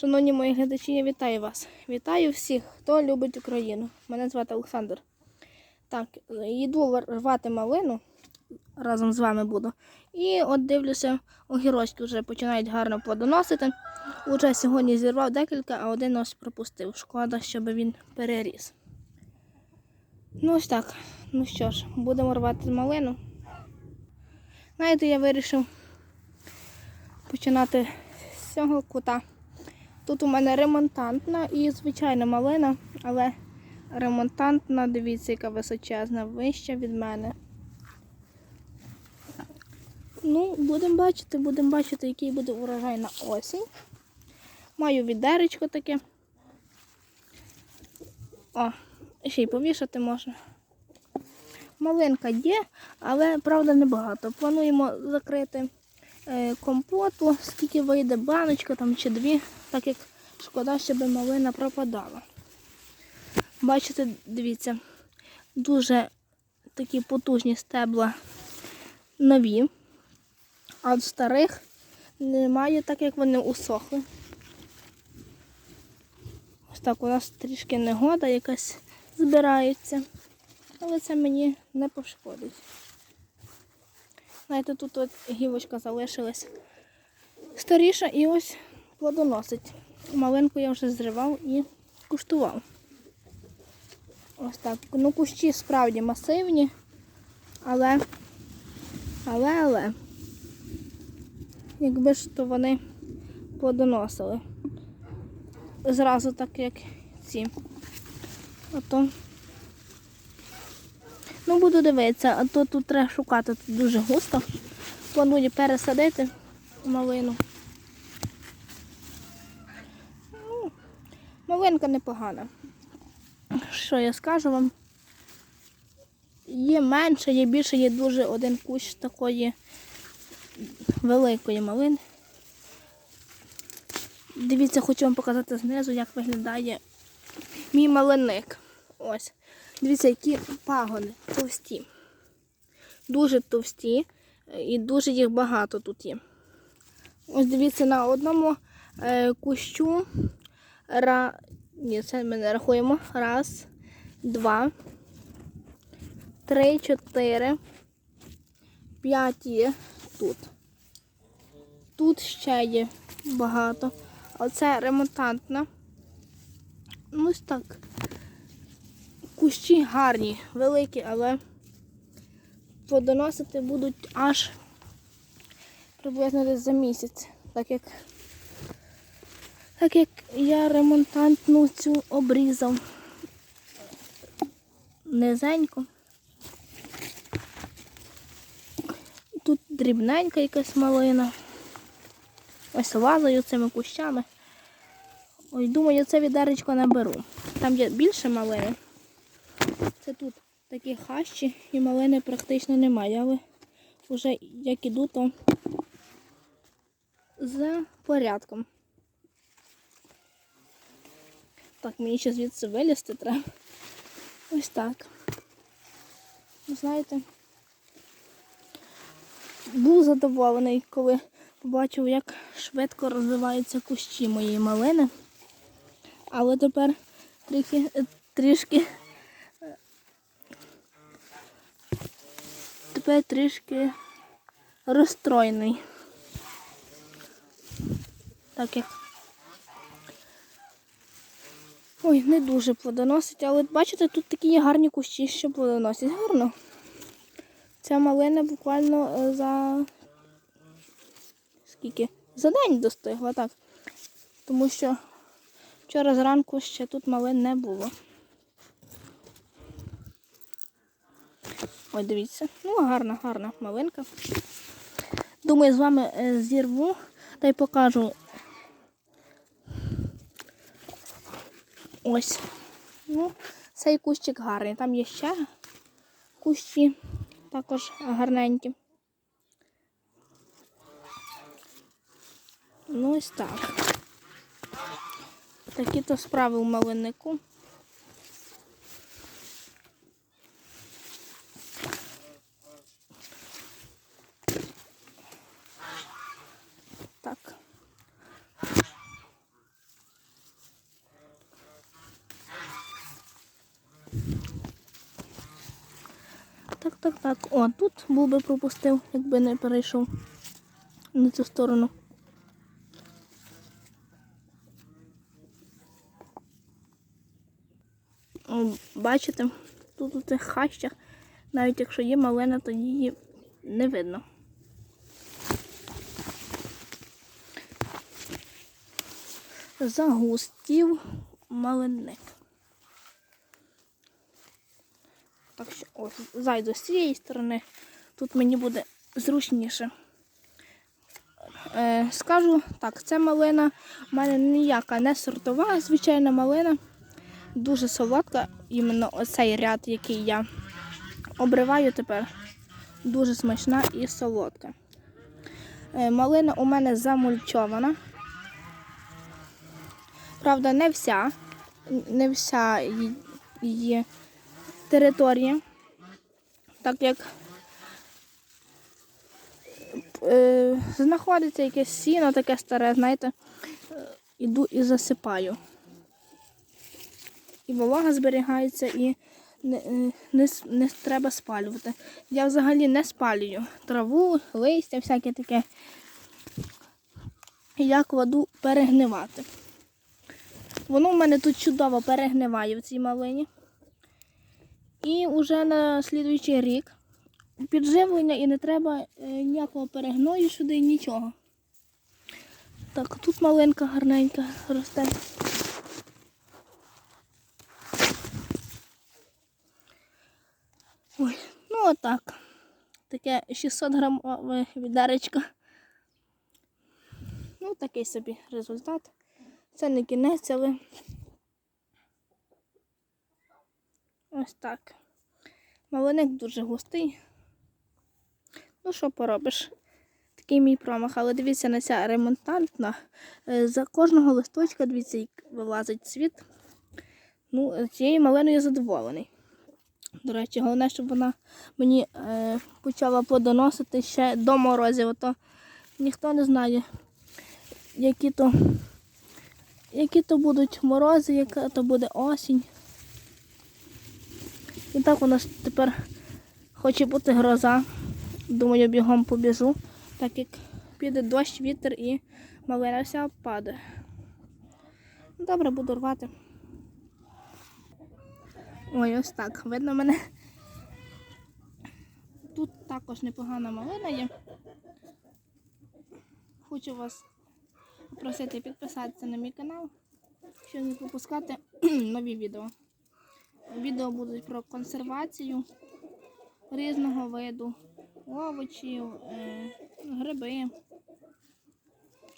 Шановні мої глядачі, я вітаю вас. Вітаю всіх, хто любить Україну. Мене звати Олександр. Так, йду рвати малину. Разом з вами буду. І от дивлюся, огірочки вже починають гарно плодоносити. Уже сьогодні зірвав декілька, а один ось пропустив. Шкода, щоб він переріс. Ну ось так. Ну що ж, будемо рвати малину. Знаєте, я вирішив починати з цього кута. Тут у мене ремонтантна і звичайна малина, але ремонтантна, дивіться, яка височезна, вища від мене. Ну, будемо бачити, будемо бачити, який буде урожай на осінь. Маю відеречко таке. О, ще й повішати можна. Малинка є, але правда небагато. Плануємо закрити компоту, скільки вийде баночка там чи дві, так як шкода, щоб малина пропадала. Бачите, дивіться, дуже такі потужні стебла нові, а от старих немає, так як вони усохли. Ось так у нас трішки негода якась збирається, але це мені не пошкодить. Знаєте, тут от гілочка залишилась старіша і ось плодоносить. Малинку я вже зривав і куштував. Ось так. Ну, кущі справді масивні, але, але, але, якби ж то вони плодоносили. Зразу так, як ці. Ото. Ну, буду дивитися, а то тут треба шукати тут дуже густо. Планую пересадити малину. Ну, малинка непогана. Що я скажу вам? Є менше, є більше, є дуже один кущ такої великої малини. Дивіться, хочу вам показати знизу, як виглядає мій малинник. Ось. Дивіться, які пагони товсті. Дуже товсті і дуже їх багато тут є. Ось дивіться, на одному е, кущу. Ра... Ні, це ми не рахуємо. Раз, два, три, чотири, п'ять є тут. Тут ще є багато. Оце ремонтантна. Ну, ось так. Кущі гарні, великі, але плодоносити будуть аж приблизно десь за місяць. Так як так як я ремонтантну цю обрізав низенько. Тут дрібненька якась малина. Ось лазаю цими кущами. Ой, думаю, це відеречко наберу. Там є більше малини. Це тут такі хащі і малини практично немає, але вже як іду, то за порядком. Так, мені ще звідси вилізти треба. Ось так. Знаєте, був задоволений, коли побачив, як швидко розвиваються кущі моєї малини. Але тепер трішки, трішки тепер трішки розстроєний. Так як Ой, не дуже плодоносить, але бачите, тут такі гарні кущі, що плодоносять. Гарно. Ця малина буквально е, за скільки? За день достигла, так. Тому що вчора зранку ще тут малин не було. Ой, дивіться. Ну, гарна, гарна малинка. Думаю, з вами е, зірву та й покажу. Ось. Ну, цей кущик гарний. Там є ще кущі також гарненькі. Ну ось так. Такі то справи у малиннику. Так. Так, так. О, тут був би пропустив, якби не перейшов на цю сторону. О, Бачите, тут у цих хащах, навіть якщо є малина, то її не видно. Загустів малинник. Ось зайду з цієї сторони. Тут мені буде зручніше. Е, скажу так, ця малина в мене ніяка не сортова, звичайна малина. Дуже солодка. Іменно оцей ряд, який я обриваю тепер, дуже смачна і солодка. Е, малина у мене замульчована. Правда, не вся, не вся її територія, так як е, знаходиться якесь сіно таке старе, знаєте, е, іду і засипаю. І волога зберігається, і не, е, не, не треба спалювати. Я взагалі не спалюю траву, листя, всяке таке. Я кладу перегнивати. Воно в мене тут чудово перегниває в цій малині. І вже на слідуючий рік підживлення і не треба е, ніякого перегною сюди, нічого. Так, тут малинка гарненька росте. Ой, ну отак. Таке 600 грамове відеречко. Ну, такий собі результат. Це не кінець, але ось так. Малиник дуже густий. Ну, що поробиш? Такий мій промах, але дивіться на ця ремонтантна. Е, За кожного листочка, дивіться, вилазить цвіт. Ну, цією малиною я задоволений. До речі, головне, щоб вона мені е, почала плодоносити ще до морозів. Ото ніхто не знає, які то, які то будуть морози, яка то буде осінь. І так у нас тепер хоче бути гроза. Думаю, бігом побіжу, так як піде дощ, вітер і малина вся впаде. Добре, буду рвати. Ой, ось так. Видно мене. Тут також непогана малина є. Хочу вас попросити підписатися на мій канал, щоб не пропускати нові відео. Відео будуть про консервацію різного виду, овочів, е, гриби.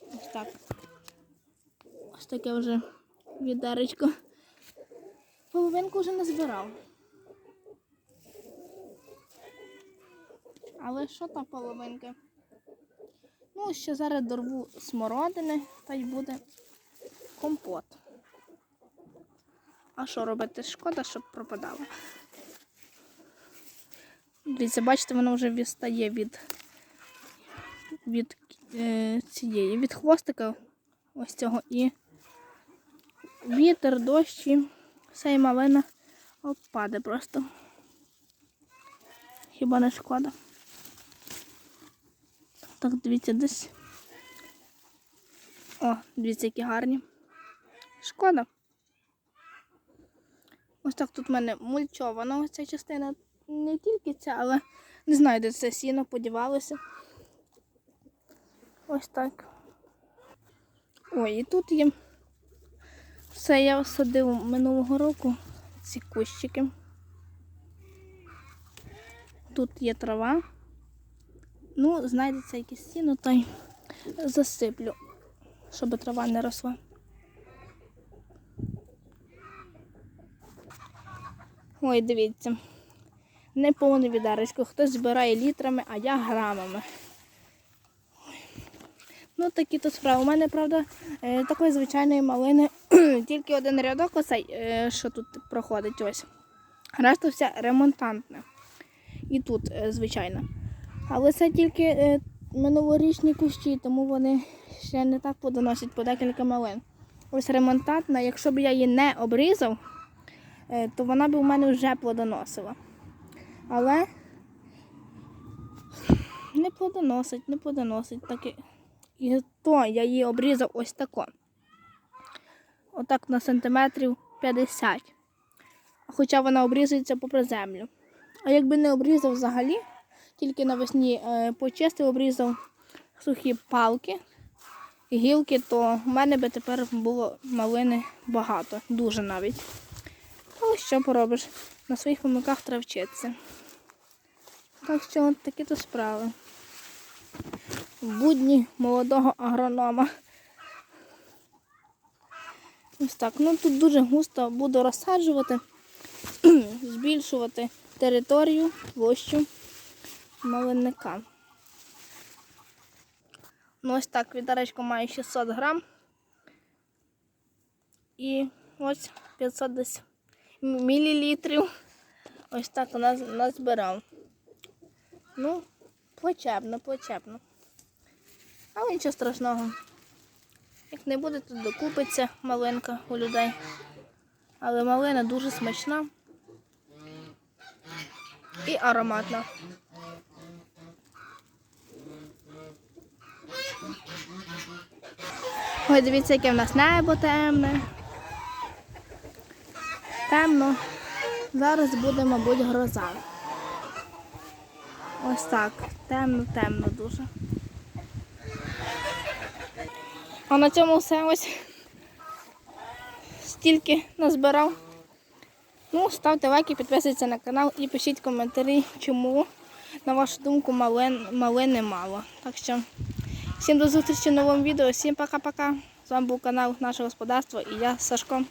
Ось так. Ось таке вже відеречко. Половинку вже не збирав. Але що та половинка? Ну, ще зараз дорву смородини та й буде компот. А що робити? Шкода, щоб пропадало. Дивіться, бачите, воно вже відстає від, від е, цієї, від хвостика ось цього і вітер, дощі, вся і малина опаде просто. Хіба не шкода? Так, дивіться, десь. О, дивіться, які гарні. Шкода. Ось так тут в мене мульчована ось ця частина. Не тільки ця, але не знаю, де це сіно подівалося. Ось так. Ой, і тут є. Все, я садив минулого року ці кущики. Тут є трава. Ну, знайдеться якесь сіно, та й засиплю, щоб трава не росла. Ой, дивіться. Не повне відеречко. Хтось збирає літрами, а я грамами. Ну, такі то справи. У мене, правда, е, такої звичайної малини тільки один рядок, оцей, е, що тут проходить ось. Решта вся ремонтантна. І тут, е, звичайно. Але це тільки минулорічні кущі, тому вони ще не так подоносять по декілька малин. Ось ремонтантна, якщо б я її не обрізав, то вона б у мене вже плодоносила. Але не плодоносить, не плодоносить. Так і, і то я її обрізав ось тако. Отак на сантиметрів 50. Хоча вона обрізується попри землю. А якби не обрізав взагалі, тільки навесні е, почистив, обрізав сухі палки, гілки, то в мене би тепер було малини багато, дуже навіть. Але що поробиш? На своїх помилках треба вчитися. Так що такі то справи. Будні молодого агронома. Ось так. Ну тут дуже густо буду розсаджувати, збільшувати територію, площу малинника. Ну ось так, відеречко має 600 грам. І ось 500 десь мілілітрів. Ось так у нас назбирав. Ну, плачебно, плачебно. Але нічого страшного. Як не буде, то докупиться малинка у людей. Але малина дуже смачна і ароматна. Ой, дивіться, яке в нас небо темне. Темно. Зараз буде, мабуть, гроза. Ось так. Темно, темно дуже. А на цьому все ось стільки назбирав. Ну, ставте лайки, підписуйтесь на канал і пишіть коментарі, чому, на вашу думку, малин, малини мало. Так що всім до зустрічі в новому відео. Всім пока-пока. З вами був канал Наше Господарство і я Сашко.